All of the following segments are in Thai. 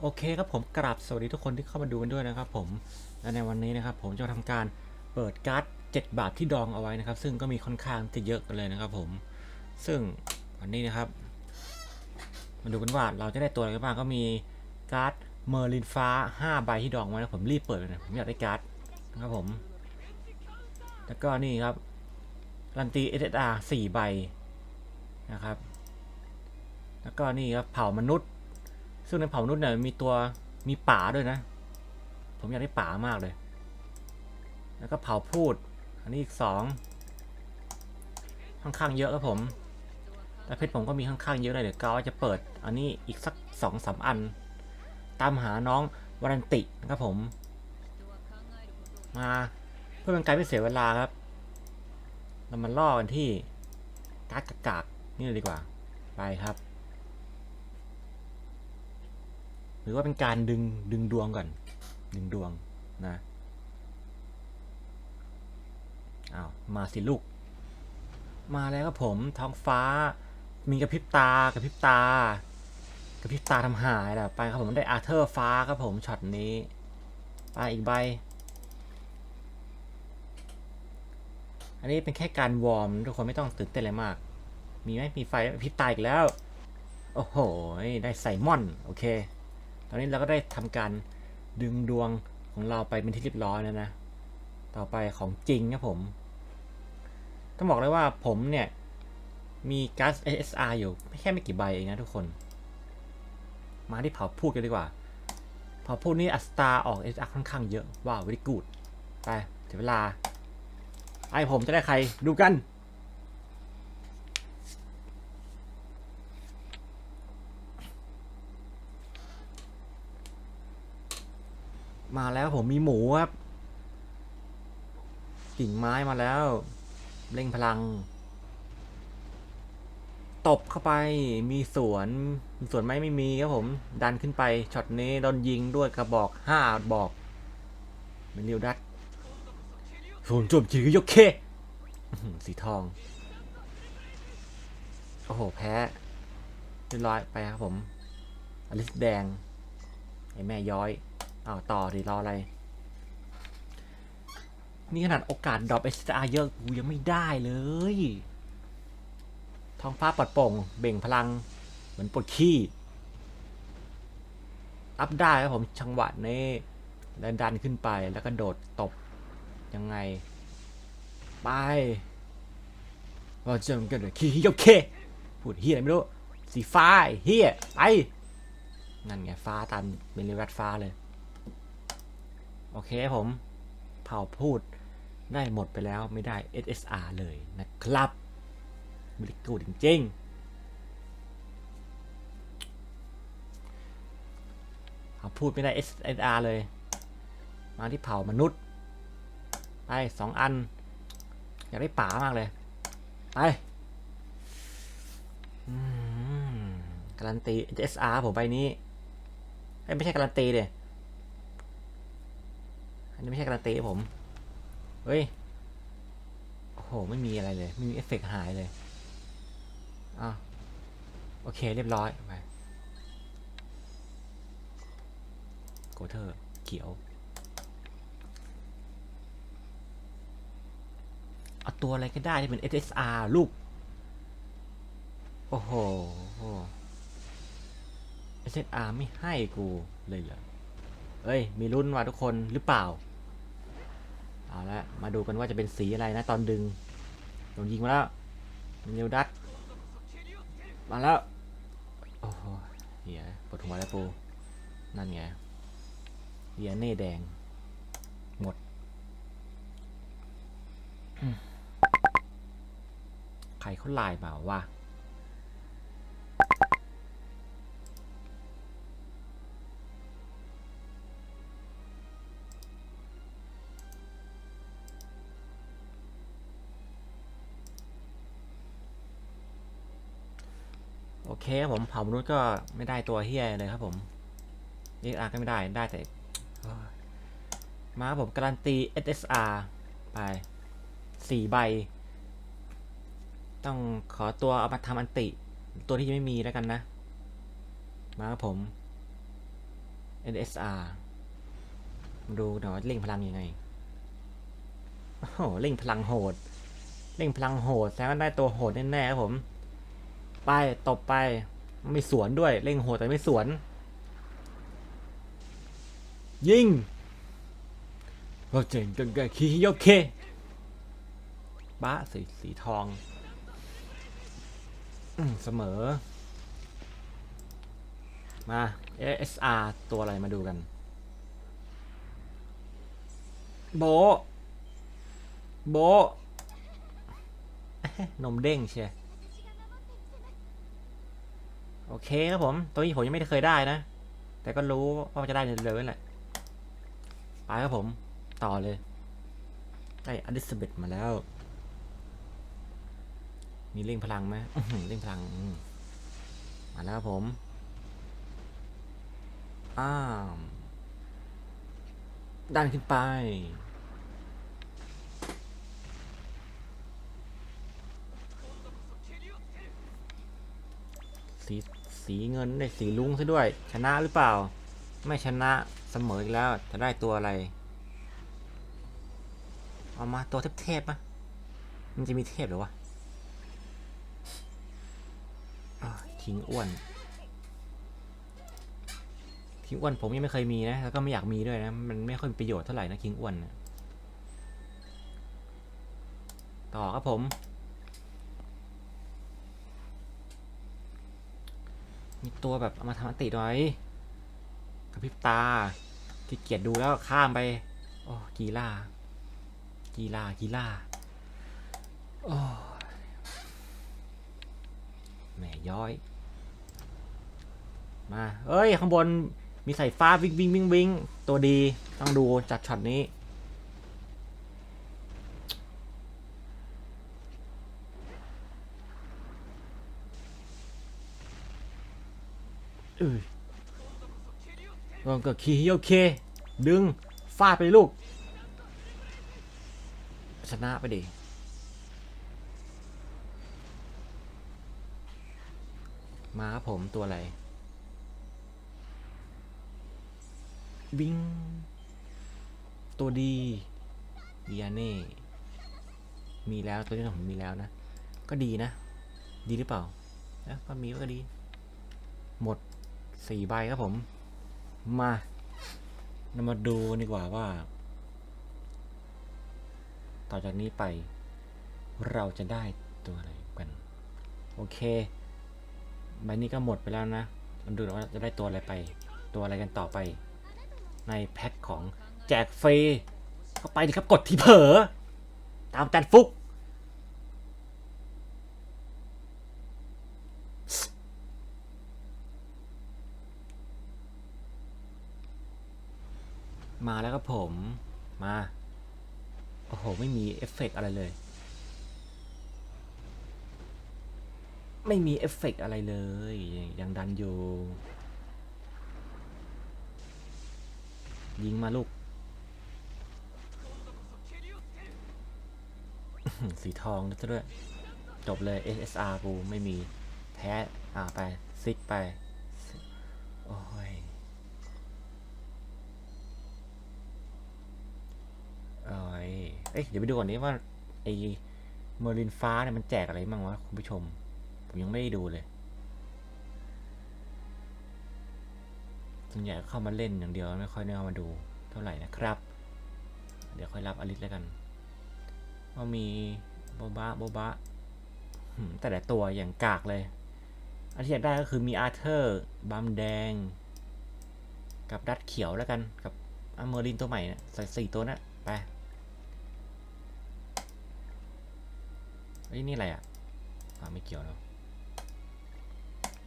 โอเคครับผมกราบสวัสดีทุกคนที่เข้ามาดูกันด้วยนะครับผมและในวันนี้นะครับผมจะมาทำการเปิดการ์ด7บาทที่ดองเอาไว้นะครับ ซึ่งก็มีค่อนข้างที่เยอะกันเลยนะครับผมซึ่งวันนี้นะครับ มาดูกันว่าเราจะได้ตัวอะไรกันบ้างก็มีการ์ดเมอร์ลินฟ้า 5 ใบที่ดองไว้นะผมรีบเปิดเลยนะผมอยากได้การ์ดนะครับผม แล้วก็นี่ครับรันตี SSR 4ใบนะครับ แล้วก็นี่ครับเผ่ามนุษย์ ซึ่งในเผ่ามนุษย์เนี่ยมีตัวมีป่าด้วยนะ ผมอยากได้ป่ามากเลย แล้วก็เผ่าพูด อันนี้อีกสองค่อนข้างเยอะครับผม แต่เพชรผมก็มีค่อนข้างเยอะเลยเดี๋ยวก้าวจะเปิด อันนี้อีกสักสองสามอัน ตามหาน้องวารันตินะครับผม มาเพื่อเป็นการไม่เสียเวลาครับ เรามาล่อกันที่การ์ดกากนี่เลยดีกว่า ไปครับ หรือว่าเป็นการดึงดึงดวงก่อน ดึงดวงนะอ้าวมาสิลูก มาแล้วครับผมท้องฟ้า มีกระพริบตากระพริบตากระพริบตาทำหายแหละไปครับผมได้อาเธอร์ฟ้าครับผมช็อตนี้ไปอีกใบ อันนี้เป็นแค่การวอร์มทุกคนไม่ต้องตื่นเต้นอะไรมาก มีไหมมีไฟกระพริบตาอีกแล้ว โอ้โห ได้ไซมอน โอเค อนนี้เราก็ได้ทำการดึงดวงของเราไปเป็นที่เรียบร้อยแล้วนะ ต่อไปของจริงครับผม ต้องบอกเลยว่าผมเนี่ย มีก๊าซ SSR อยู่ไม่แค่ไม่กี่ใบเองนะทุกคน มาที่เผาพูดกันดีกว่า เผาพูดนี่อัสตราออก SSR ค่อนข้างเยอะว้าว very good ไปถึงเวลา ไอผมจะได้ใครดูกัน มาแล้วผมมีหมูครับ กิ่งไม้มาแล้ว เร่งพลัง ตบเข้าไปมีสวนมีสวนไหมไม่มีครับผม ดันขึ้นไปช็อตนี้โดนยิงด้วยกระบอกห้าบอกเป็นเรียวดัดศูนย์จุดจียกเคสีทอง โอ้โห แพ้เรียบร้อยไปครับผม อลิสแดง ไอแม่ย้อย อ้าวต่อดิรออะไร นี่ขนาดโอกาสดรอปเอสอาเยอะกูยังไม่ได้เลย ท้องฟ้าปลอดโป่งเบ่งพลัง เหมือนปวดขี้ อัพได้ครับผมจังหวะนี้แล้วดันขึ้นไปแล้วก็โดดตบ ยังไง ไปว่าจะมันกันเลยขี้ยกเคพูดเฮียอะไรไม่รู้สีฟ้าไอ้เฮียไปนั่นไงฟ้าตามเป็นเรวัดฟ้าเลย โอเคผมเผาพูดได้หมดไปแล้วไม่ได้ SSR เลยนะครับบริกูดจริงๆเผาพูดไม่ได้ SSR เลย มาที่เผามนุษย์ ไปสองอัน อยากได้ป๋ามากเลย ไปการันตี SSR ผมใบนี้ ไม่ใช่การันตีเดย อันนี้ไม่ใช่การันตีผม เฮ้ย โอ้โห ไม่มีอะไรเลย ไม่มีเอฟเฟกต์หายเลยอะโอเค เรียบร้อย ไป โกเทอร์ เขียว เอาตัวอะไรก็ได้ที่เป็น SSR ลูก โอ้โห SSR ไม่ให้กูเลยเหรอ เอ้ย มีรุ่นว่าทุกคนหรือเปล่า เอาละมาดูกันว่าจะเป็นสีอะไรนะตอนดึงโดนยิงมาแล้วเนวดัตมาแล้ว โอ้โหเหี้ยปวดหัวแล้วปู นั่นไงเหี้ยเน่แดง หมด ใครเขาไลน์มาวะ เคครับผมเผ่ามนุษย์ก็ไม่ได้ตัวเฮียเลยครับผมเอ็กอาร์ก็ไม่ได้ได้แต่มาผมการันตี SSR ไปสี่ใบ ต้องขอตัวเอามาทำอันติ ตัวที่ยังไม่มีแล้วกันนะ มาครับผม NSR มาดูหน่อยว่าเร่งพลังยังไง โอ้โหเร่งพลังโหด เร่งพลังโหดแสดงว่าได้ตัวโหดแน่ๆครับผม ไปตบไป ไม่สวนด้วยเร่งโหดแต่ไม่สวน ยิงโอเจ๋งจังกะคีโยเคบ้าสีสีทองอืเสมอ มา SR ตัวอะไรมาดูกัน โบ โบะเอ๊ะนมเด้งเชีย โอเคครับผม ตัวนี้ผมยังไม่เคยได้นะ แต่ก็รู้ว่าจะได้เร็วๆนั่นแหละ ไปครับผม ต่อเลย ได้อลิซาเบธมาแล้ว มีเร่งพลังไหมอื้อหือเร่งพลังมมาแล้วครับผม อ้ามดันขึ้นไป สี สีเงินได้สีลุงซะด้วย ชนะหรือเปล่า ไม่ชนะเสมออีกแล้วจะได้ตัวอะไร เอามาตัวเทพๆมะมันจะมีเทพหรือวะทิ้งอ้วนคิงอ้วนผมยังไม่เคยมีนะแล้วก็ไม่อยากมีด้วยนะ มันไม่ค่อยมีประโยชน์เท่าไหร่นะคิงอ้วนนะต่อครับผม มีตัวแบบเอามาทำอันติหน่อยกระพริบตาที่เกียดดูแล้วข้ามไป โอ้กีล่ากีล่ากีล่าโอ้แหมย้อย มา เอ้ย ข้างบนมีสายฟ้าวิ่งวิ่งวิ่งวิ่งตัวดี ต้องดูจากช็อตนี้ เอ้ยลองกับคีโอเค ดึง ฟาดไปลูก ชนะไปดิมาผมตัวอะไรวิ่งตัวดีเดียเน่ มีแล้วตัวนี้ผมมีแล้วนะ ก็ดีนะ ดีหรือเปล่านะก็มีก็ดี หมด สี่ใบครับผม มาเรามาดูดีกว่าว่า ต่อจากนี้ไป เราจะได้ตัวอะไรกัน โอเค ใบนี้ก็หมดไปแล้วนะมาดูว่าจะได้ตัวอะไรไป ตัวอะไรกันต่อไป ในแพ็คของแจกฟรีเข้าไปดิครับกดที่เผลอตามจันฟุก มาแล้วครับผมมา โอ้โห ไม่มีเอฟเฟกต์อะไรเลย ไม่มีเอฟเฟกต์อะไรเลย ยังดันอยู่ยิงมาลูก สีทองด้วย จบเลย SSR กูไม่มี แพ้ อ่าไป ซิกไป โอ้ย เอ้ยเดี๋ยวไปดูก่อนนี้ว่าไอ้เมอร์ลินฟ้าเนี่ยมันแจกอะไรบ้างวะคุณผู้ชม ผมยังไม่ได้ดูเลยส่วนใหญ่เข้ามาเล่นอย่างเดียวไม่ค่อยได้เข้ามาดูเท่าไหร่นะครับ เดี๋ยวค่อยรับอลิสแล้วกันว่ามีโบบะโบบะหืมแต่ละตัวอย่างกากเลยอันที่อยากได้ก็คือมีอาร์เธอร์บัมแดง กับดัดเขียวแล้วกันกับอเมอรินตัวใหม่นะใส่สี่ตัวนะไป ฮ้ย นี่อะไรอะอ่าไม่เกี่ยวเนาะ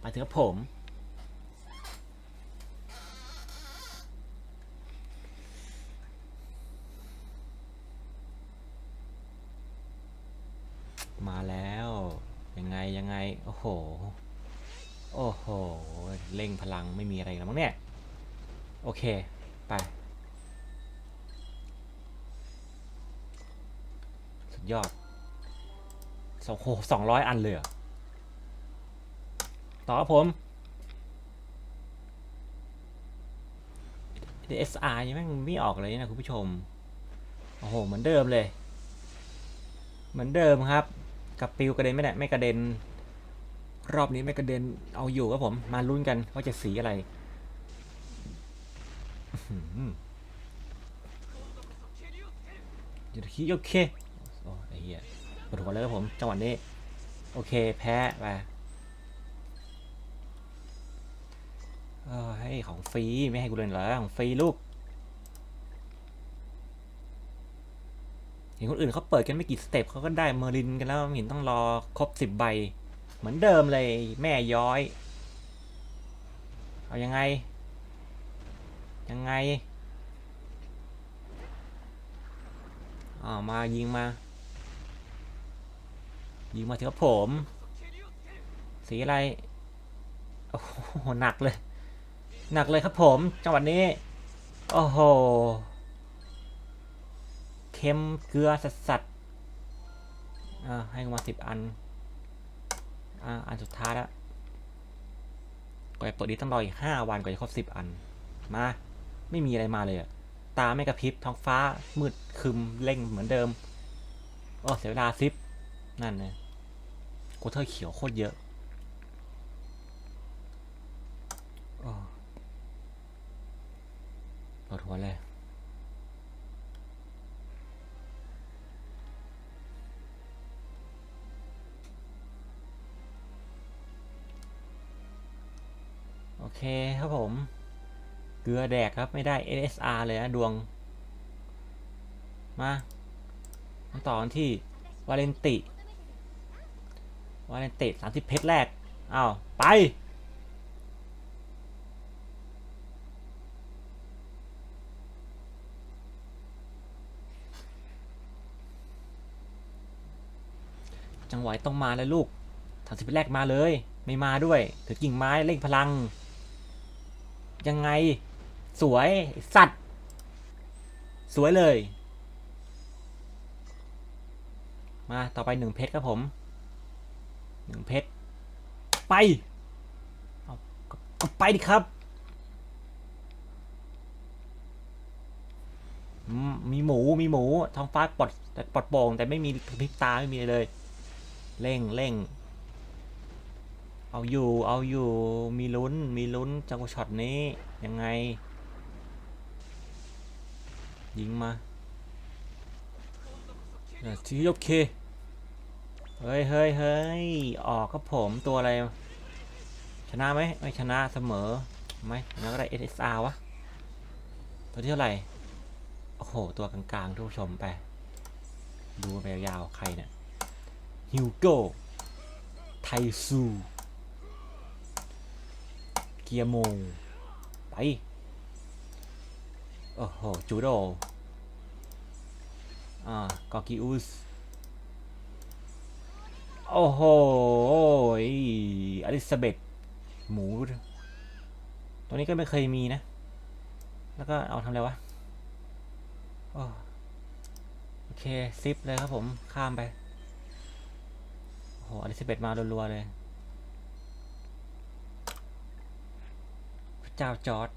ไปเถอะผม มาแล้ว ยังไง ยังไง โอ้โห โอ้โห เร่งพลังไม่มีอะไรแล้วมั้งเนี่ย โอเค ไป สุดยอด สองโหสองร้อยอันเลยต่อครับผม SR ยังไม่ไม่ออกเลยนะคุณผู้ชม โอ้โห เหมือนเดิมเลย เหมือนเดิมครับ กับปิวกระเด็นไม่ได้ไม่กระเด็น รอบนี้ไม่กระเด็น เอาอยู่ครับผม มาลุ้นกันว่าจะสีอะไรยูคิโอเคโอ้ไอ้เหี้ย ดหัวเลยครับผมจังหวะนี้ โอเคแพ้ไปเออให้ของฟรีไม่ให้กูเล่นเหรอของฟรีลูกเห็นคนอื่นเขาเปิดกันไม่กี่สเต็ปเขาก็ได้เมอร์ลินกันแล้วเห็นต้องรอครบสิบใบ เหมือนเดิมเลยแม่ย้อย เอายังไง ยังไงอ่าวมายิงมา ยิงมาถอะครับผม สีอะไร โอ้โห หนักเลย หนักเลยครับผม จังหวัดนี้ โอ้โห เค็มเกลือสัสสัสๆอ่าให้มาสิบอัน อ่า อันสุดท้ายแล้วกว่าจะเปิดดีต้องรออีกห้าวันกว่าจะครบสิบอัน มา ไม่มีอะไรมาเลยอะตาไม่กระพริบท้องฟ้ามืดคึมเร่งเหมือนเดิม โอ้เสียเวลาซิป นั่นนะโกเทอร์เขียวโคตรเยอะโอ้ปวดหัวเลยโอเคครับผม เกลือแดกครับไม่ได้ NSR เลยนะดวง มามาต่อที่ วาเลนติ วาเลนติสามสิบเพชรแรกอ้าวไปจังหวะต้องมาแล้วลูกสามสิบเพชรแรกมาเลย ไม่มาด้วย ถือกิ่งไม้เร่งพลัง ยังไง สวยสัตว์ สวยเลย มาต่อไปหนึ่งเพชรครับผม หนึ่งเพชร ไปเอาก็ไปดิครับ มีหมู มีหมู ท้องฟ้าปลอดแต่ปลอดโปร่งแต่ไม่มีพริบตาไม่มีเลย เร่งเร่ง เอาอยู่ เอาอยู่ มีลุ้น มีลุ้น จังหวะช็อตนี้ ยังไง ยิงมาทีโอเค เฮ้ยเฮ้ยเฮ้ยออกครับผมตัวอะไร ชนะไหมไม่ชนะเสมอไหมแล้วก็ได้ SSR วะ ตัวที่เท่าไหร่ โอ้โห ตัวกลางๆทุกชมไป ดูไปยาวๆใครเนี่ยฮิวโก้ไทซูเกียโมงไป โอ้โห จูโดอ่ากอกิอุส โอ้โหอลิซาเบธหมู ตัวนี้ก็ไม่เคยมีนะ แล้วก็เอาทำอะไรวะโอโอเค ซิปเลยครับผม ข้ามไป โอ้โหอลิซาเบธมารัวๆเลยพระเจ้าจอร์ด